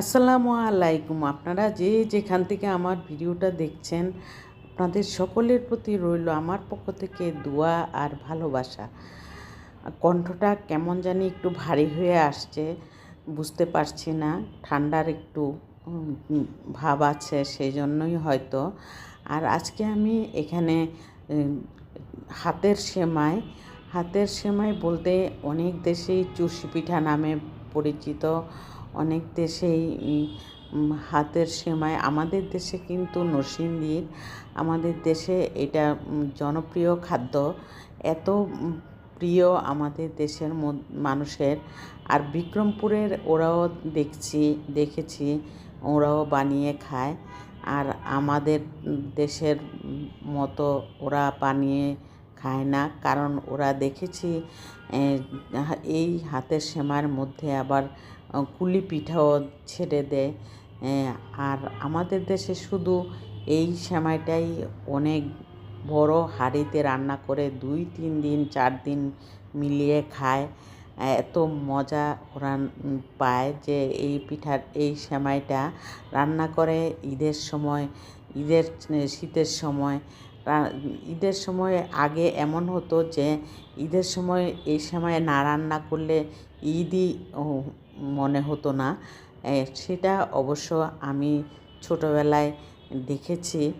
আসসালামু আলাইকুম। আপনারা যে যেখান থেকে আমার ভিডিওটা দেখছেন, আপনাদের সকলের প্রতি রইল আমার পক্ষ থেকে দোয়া আর ভালোবাসা। কণ্ঠটা কেমন জানি একটু ভারী হয়ে আসছে, বুঝতে পারছি না। ঠান্ডার একটু ভাব আছে সেই জন্যই হয়তো। আর আজকে আমি এখানে হাতের সেমাই। হাতের সেমাই বলতে অনেক দেশেই চুষি পিঠা নামে পরিচিত। অনেক দেশেই হাতের সেমাই। আমাদের দেশে কিন্তু নরসিংদীর, আমাদের দেশে এটা জনপ্রিয় খাদ্য। এত প্রিয় আমাদের দেশের মানুষের। আর বিক্রমপুরের ওরাও দেখছি, দেখেছি, ওরাও বানিয়ে খায়। আর আমাদের দেশের মতো ওরা বানিয়ে খায় না। কারণ ওরা দেখেছি এই হাতের সেমার মধ্যে আবার কুলি পিঠাও ছেড়ে দেয়। আর আমাদের দেশে শুধু এই সেমাইটাই অনেক বড় হাঁড়িতে রান্না করে দুই, তিন দিন, চার দিন মিলিয়ে খায়। এত মজা ওরা পায় যে এই পিঠার, এই সেমাইটা রান্না করে ঈদের সময়, ঈদের শীতের সময়। ঈদের সময় আগে এমন হতো যে ঈদের সময় এই সময় না রান্না করলে ঈদই মনে হতো না। সেটা অবশ্য আমি ছোটোবেলায় দেখেছি।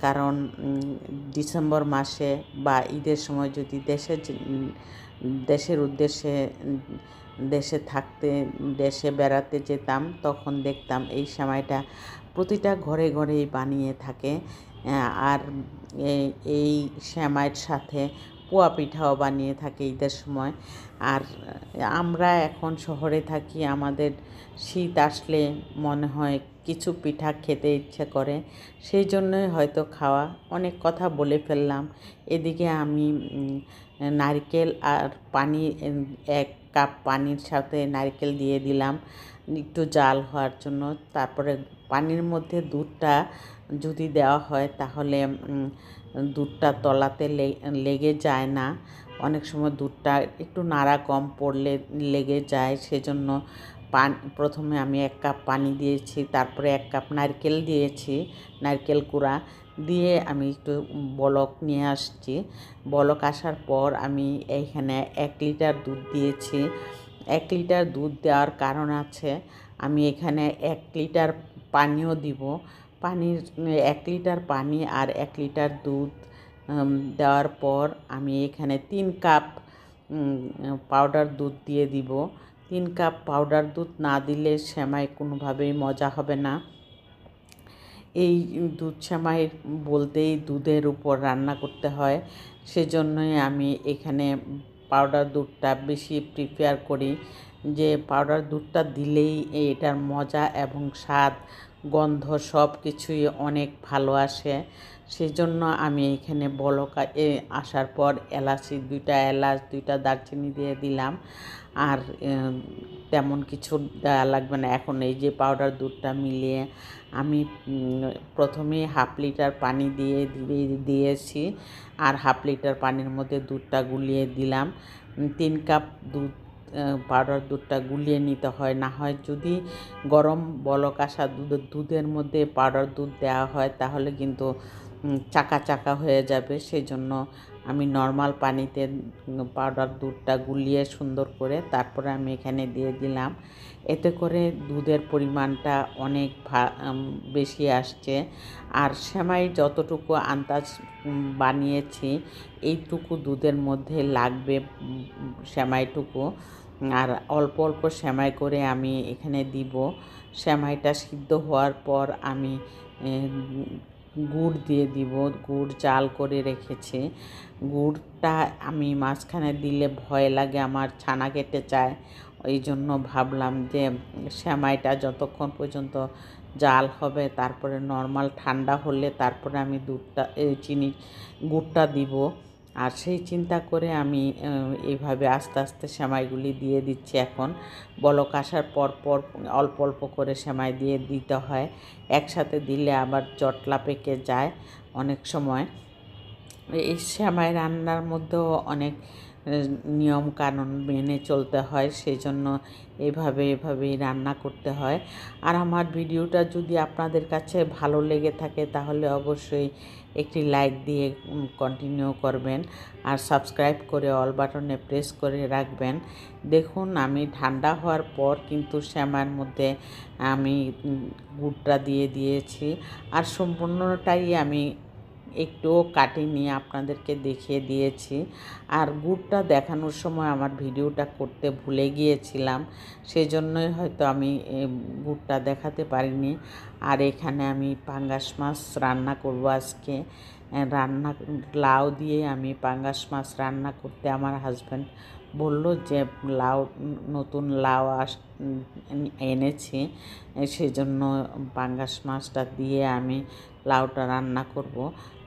কারণ ডিসেম্বর মাসে বা ঈদের সময় যদি দেশে যে- উম, দেশের উদ্দেশ্যে দেশে থাকতে দেশে বেড়াতে যেতাম তখন দেখতাম এই সময়টা প্রতিটা ঘরে ঘরেই বানিয়ে থাকে। আর এই শ্যামাইয়ের সাথে পোয়া পিঠাও বানিয়ে থাকে ঈদের সময়। আর আমরা এখন শহরে থাকি, আমাদের শীত আসলে মনে হয় কিছু পিঠা খেতে ইচ্ছে করে, সেই জন্যই হয়তো খাওয়া। অনেক কথা বলে ফেললাম। এদিকে আমি নারকেল আর পানি, এক কাপ পানির সাথে নারকেল দিয়ে দিলাম একটু জাল হওয়ার জন্য। তারপরে পানির মধ্যে দুধটা যদি দেওয়া হয় তাহলে দুধটা তলাতে লেগে যায় না। অনেক সময় দুধটা একটু নাড়া কম পড়লে লেগে যায়, সেজন্য পান, প্রথমে আমি এক কাপ পানি দিয়েছি, তারপরে এক কাপ নারকেল দিয়েছি, নারকেল কুড়া দিয়ে আমি একটু বলক নিয়ে আসছি। বলক আসার পর আমি এইখানে এক লিটার দুধ দিয়েছি। এক লিটার দুধ দেওয়ার কারণ আছে, আমি এখানে এক লিটার পানিও দিব। পানির, এক লিটার পানি আর এক লিটার দুধ দেওয়ার পর আমি এখানে তিন কাপ পাউডার দুধ দিয়ে দিব। তিন কাপ পাউডার দুধ না দিলে সেমাই কোনোভাবেই মজা হবে না। এই দুধ সেমাই বলতেই দুধের উপর রান্না করতে হয়। সেজন্যই আমি এখানে পাউডার দুধটা বেশি প্রিপেয়ার করি। যে পাউডার দুধটা দিলেই এটার মজা এবং স্বাদ, গন্ধ সব কিছুই অনেক ভালো আসে। সেজন্য আমি এখানে বলকা, এ আসার পর এলাচি, দুইটা এলাচ, দুইটা দারচিনি দিয়ে দিলাম। আর তেমন কিছু দেওয়া লাগবে না। এখন এই যে পাউডার দুধটা মিলিয়ে আমি প্রথমে হাফ লিটার পানি দিয়ে দিয়ে দিয়েছি। আর হাফ লিটার পানির মধ্যে দুধটা গুলিয়ে দিলাম। তিন কাপ দুধ পাউডার দুধটা গুলিয়ে নিতে হয়। না হয় যদি গরম বলক আসা দুধের মধ্যে পাউডার দুধ দেওয়া হয়, তাহলে কিন্তু চাকা চাকা হয়ে যাবে। সেই জন্য আমি নর্মাল পানিতে পাউডার দুধটা গুলিয়ে সুন্দর করে তারপরে আমি এখানে দিয়ে দিলাম। এতে করে দুধের পরিমাণটা অনেক বেশি আসছে। আর সেমাই যতটুকু আন্দাজ বানিয়েছি, এইটুকু দুধের মধ্যে লাগবে সেমাইটুকু। আর অল্প অল্প সেমাই করে আমি এখানে দিব। সেমাইটা সিদ্ধ হওয়ার পর আমি গুড় দিয়ে দিব, গুড় জাল করে রেখেছে। গুড়টা আমি মাঝখানে দিলে ভয় লাগে, আমার ছানা কেটে চায় ওই জন্য ভাবলাম যে সেমাইটা যতক্ষণ পর্যন্ত জাল হবে, তারপরে নর্মাল ঠান্ডা হলে তারপরে আমি দুধটা চিনি গুড়টা দিব। আর সেই চিন্তা করে আমি এইভাবে আস্তে আস্তে সেমাইগুলি দিয়ে দিচ্ছি এখন। বলক আসার পর পর অল্প অল্প করে সেমাই দিয়ে দিতে হয়। একসাথে দিলে আবার জটলা পেকে যায় অনেক সময়। এই সেমাই রান্নার মধ্যেও অনেক নিয়ম কানুন মেনে চলতে হয় সেই জন্য এভাবে, এভাবেই রান্না করতে হয়। আর আমার ভিডিওটা যদি আপনাদের কাছে ভালো লেগে থাকে, তাহলে অবশ্যই একটি লাইক দিয়ে কন্টিনিউ করবেন। আর সাবস্ক্রাইব করে অল বাটনে প্রেস করে রাখবেন। দেখুন, আমি ঠান্ডা হওয়ার পর কিন্তু শ্যামার মধ্যে আমি গুড়টা দিয়ে দিয়েছি। আর সম্পূর্ণটাই আমি একটুও কাটিনি আপনাদেরকে দেখিয়ে দিয়েছি। আর গুড়টা দেখানোর সময় আমার ভিডিওটা করতে ভুলে গিয়েছিলাম সেই জন্যই হয়তো আমি গুড়টা দেখাতে পারিনি। আর এখানে আমি পাঙ্গাস মাছ রান্না করব আজকে। রান্না লাউ দিয়ে আমি পাঙ্গাস মাছ রান্না করতে আমার হাজব্যান্ড বলল যে, লাউ, নতুন লাউ আস এনেছি সেজন্য পাঙ্গাস মাছটা দিয়ে আমি লাউটা রান্না করব।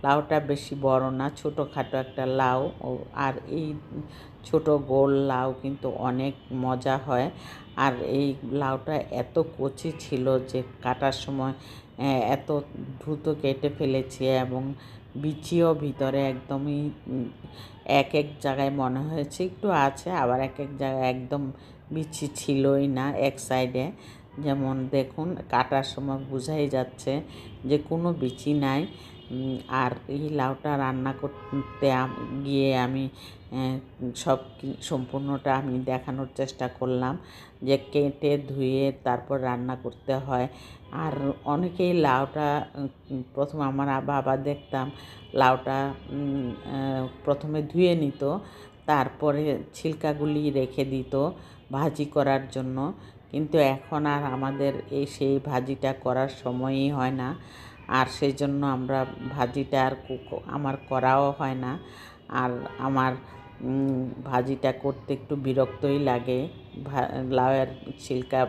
লাউটা বেশি বড় না, ছোটোখাটো একটা লাউ। আর এই ছোট গোল লাউ কিন্তু অনেক মজা হয়। আর এই লাউটা এত কচি ছিল যে কাটার সময় এত দ্রুত কেটে ফেলেছি এবং বিচিও ভিতরে একদমই এক এক জায়গায় মনে হয়েছে, একটু আছে, আবার এক এক জায়গায় একদম বিচি ছিলই না এক সাইডে। যেমন দেখুন, কাটার সময় বোঝাই যাচ্ছে যে কোনো বিচি নাই আর এই লাউটা রান্না করতে গিয়ে আমি সব সম্পূর্ণটা আমি দেখানোর চেষ্টা করলাম যে কেটে ধুয়ে তারপর রান্না করতে হয়। আর অনেকেই লাউটা প্রথম আমার বাবা দেখতাম লাউটা প্রথমে ধুয়ে নিত, তারপরে ছিলকাগুলি রেখে দিত ভাজি করার জন্য। কিন্তু এখন আর আমাদের এই সেই ভাজিটা করার সময়ই হয় না। আর সেই জন্য আমরা ভাজিটা আর আমার করাও হয় না। আর আমার ভাজিটা করতে একটু বিরক্তই লাগে। লাউয়ের ছিলকা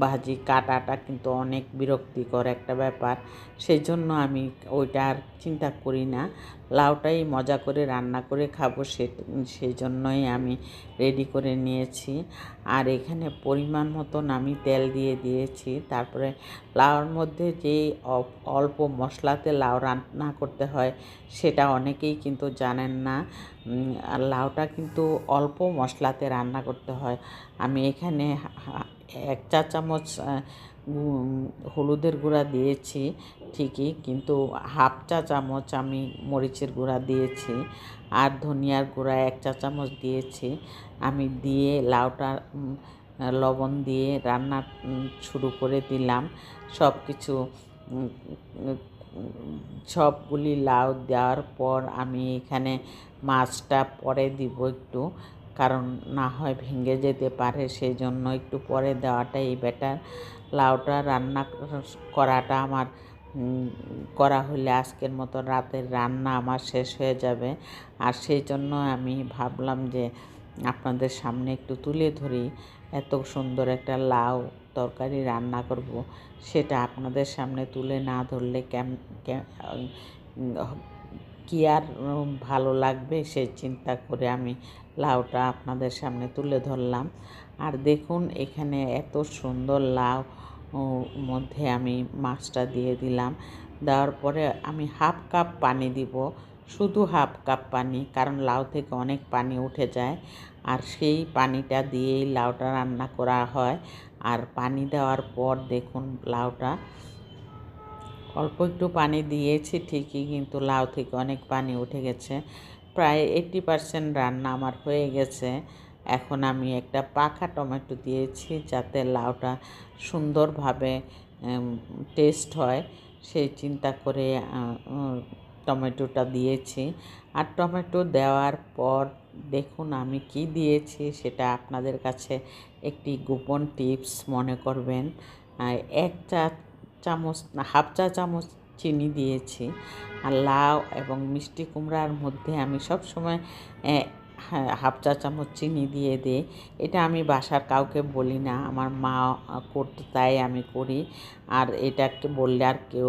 ভাজি কাটাটা কিন্তু অনেক বিরক্তিকর একটা ব্যাপার। সেই জন্য আমি ওইটা আর চিন্তা করি না। লাউটাই মজা করে রান্না করে খাব সে সেই জন্যই আমি রেডি করে নিয়েছি। আর এখানে পরিমাণ মতন আমি তেল দিয়ে দিয়েছি। তারপরে লাউর মধ্যে যে অল্প মশলাতে লাউ রান্না করতে হয় সেটা অনেকেই কিন্তু জানেন না। লাউটা কিন্তু অল্প মশলাতে রান্না করতে হয়। আমি এখানে এক চা চামচ হলুদের গুঁড়া দিয়েছি ঠিকই, কিন্তু হাফ চা চামচ আমি মরিচের গুঁড়া দিয়েছি আর ধনিয়ার গুঁড়া এক চা চামচ দিয়েছি। আমি দিয়ে লাউটা লবণ দিয়ে রান্না শুরু করে দিলাম। সব কিছু সবগুলি লাউ দেওয়ার পর আমি এখানে মাছটা পরে দিব একটু। কারণ না হয় ভেঙে যেতে পারে সেই জন্য একটু পরে দেওয়াটাই বেটার লাউটা রান্না করাটা আমার করা হলে আজকের মতো রাতের রান্না আমার শেষ হয়ে যাবে। আর সেই জন্য আমি ভাবলাম যে আপনাদের সামনে একটু তুলে ধরি, এত সুন্দর একটা লাউ তরকারি রান্না করব। সেটা আপনাদের সামনে তুলে না ধরলে কেম কি আর ভালো লাগবে? সে চিন্তা করে আমি লাউটা আপনাদের সামনে তুলে ধরলাম। আর দেখুন, এখানে এত সুন্দর লাউ মধ্যে আমি মাছটা দিয়ে দিলাম। দেওয়ার পরে আমি হাফ কাপ পানি দিব। শুধু হাফ কাপ পানি, কারণ লাউ থেকে অনেক পানি উঠে যায়। আর সেই পানিটা দিয়েই লাউটা রান্না করা হয়। আর পানি দেওয়ার পর দেখুন, লাউটা অল্প একটু পানি দিয়েছি ঠিকই, কিন্তু লাউ থেকে অনেক পানি উঠে গেছে। প্রায় এইট্টি পারসেন্ট রান্না আমার হয়ে গেছে। এখন আমি একটা পাকা টমেটো দিয়েছি যাতে লাউটা সুন্দরভাবে টেস্ট হয়। সেই চিন্তা করে টমেটোটা দিয়েছি। আর টমেটো দেওয়ার পর দেখুন আমি কি দিয়েছি সেটা আপনাদের কাছে একটি গোপন টিপস মনে করবেন। এক চা চামচ হাফ চা চামচ চিনি দিয়েছি। আর লাউ এবং মিষ্টি কুমড়ার মধ্যে আমি সব সময় হাফ চা চামচ চিনি দিয়ে দিই। এটা আমি বাসার কাউকে বলি না, আমার মা করতে, তাই আমি করি। আর এটাকে বললে আর কেউ